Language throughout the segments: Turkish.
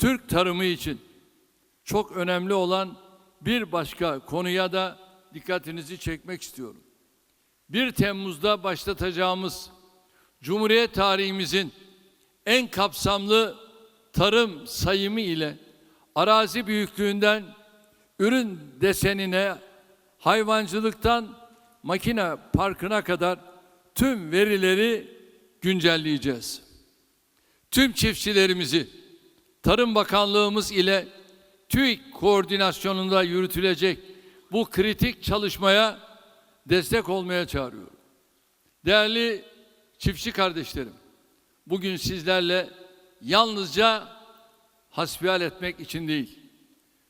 Türk tarımı için çok önemli olan bir başka konuya da dikkatinizi çekmek istiyorum. 1 Temmuz'da başlatacağımız Cumhuriyet tarihimizin en kapsamlı tarım sayımı ile arazi büyüklüğünden ürün desenine, hayvancılıktan makine parkına kadar tüm verileri güncelleyeceğiz. Tüm çiftçilerimizi Tarım Bakanlığımız ile TÜİK koordinasyonunda yürütülecek bu kritik çalışmaya destek olmaya çağırıyorum. Değerli çiftçi kardeşlerim, bugün sizlerle yalnızca hasbihal etmek için değil,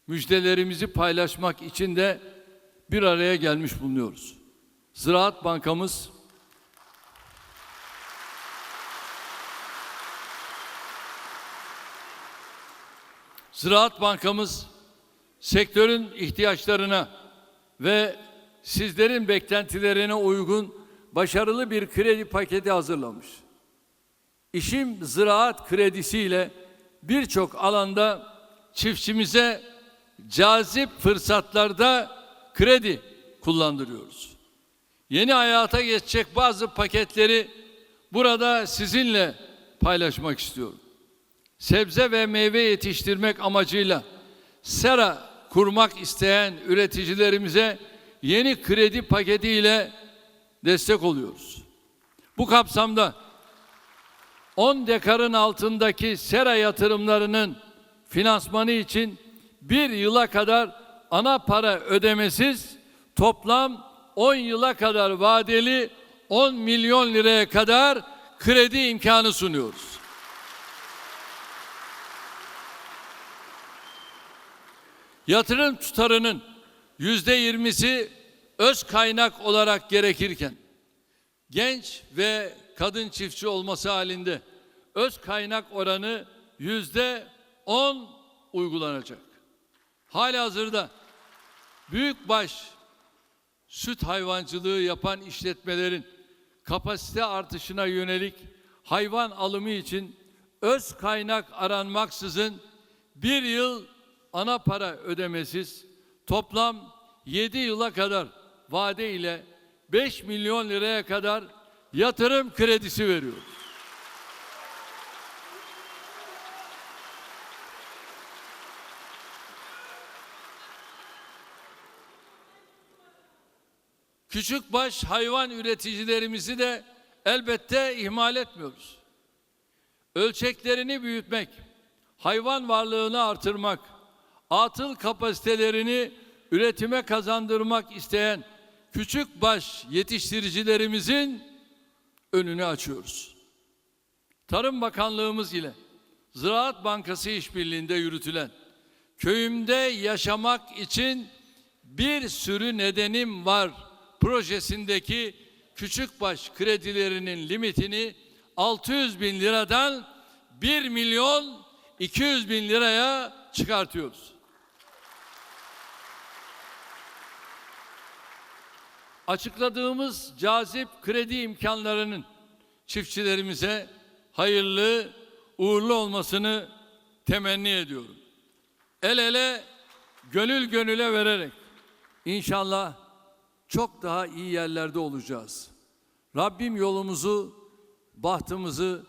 müjdelerimizi paylaşmak için de bir araya gelmiş bulunuyoruz. Ziraat Bankamız Ziraat Bankamız sektörün ihtiyaçlarına ve sizlerin beklentilerine uygun başarılı bir kredi paketi hazırlamış. İşim ziraat kredisiyle birçok alanda çiftçimize cazip fırsatlarda kredi kullandırıyoruz. Yeni hayata geçecek bazı paketleri burada sizinle paylaşmak istiyorum. Sebze ve meyve yetiştirmek amacıyla sera kurmak isteyen üreticilerimize yeni kredi paketiyle destek oluyoruz. Bu kapsamda 10 dekarın altındaki sera yatırımlarının finansmanı için bir yıla kadar ana para ödemesiz toplam 10 yıla kadar vadeli 10 milyon liraya kadar kredi imkanı sunuyoruz. Yatırım tutarının yüzde yirmisi öz kaynak olarak gerekirken genç ve kadın çiftçi olması halinde öz kaynak oranı yüzde on uygulanacak. Halihazırda büyükbaş süt hayvancılığı yapan işletmelerin kapasite artışına yönelik hayvan alımı için öz kaynak aranmaksızın bir yıl ana para ödemesiz toplam 7 yıla kadar vade ile 5 milyon liraya kadar yatırım kredisi veriyoruz. Küçükbaş hayvan üreticilerimizi de elbette ihmal etmiyoruz. Ölçeklerini büyütmek, hayvan varlığını artırmak, atıl kapasitelerini üretime kazandırmak isteyen küçükbaş yetiştiricilerimizin önünü açıyoruz. Tarım Bakanlığımız ile Ziraat Bankası işbirliğinde yürütülen köyümde yaşamak için bir sürü nedenim var projesindeki küçükbaş kredilerinin limitini 600 bin liradan 1 milyon 200 bin liraya çıkartıyoruz. Açıkladığımız cazip kredi imkanlarının çiftçilerimize hayırlı, uğurlu olmasını temenni ediyorum. El ele, gönül gönüle vererek inşallah çok daha iyi yerlerde olacağız. Rabbim yolumuzu, bahtımızı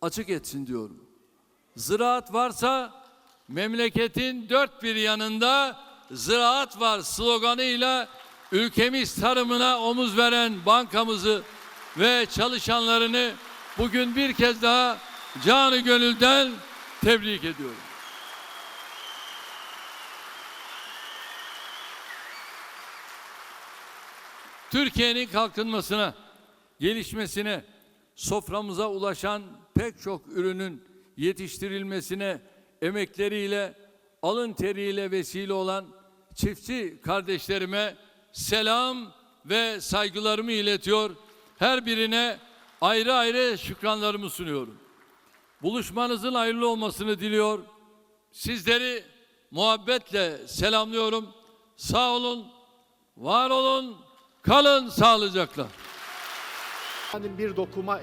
açık etsin diyorum. Ziraat varsa memleketin dört bir yanında ziraat var sloganıyla ülkemiz tarımına omuz veren bankamızı ve çalışanlarını bugün bir kez daha canı gönülden tebrik ediyorum. Türkiye'nin kalkınmasına, gelişmesine, soframıza ulaşan pek çok ürünün yetiştirilmesine emekleriyle, alın teriyle vesile olan çiftçi kardeşlerime selam ve saygılarımı iletiyor. Her birine ayrı ayrı şükranlarımı sunuyorum. Buluşmanızın hayırlı olmasını diliyor. Sizleri muhabbetle selamlıyorum. Sağ olun, var olun, kalın sağlıcakla. Bir dokuma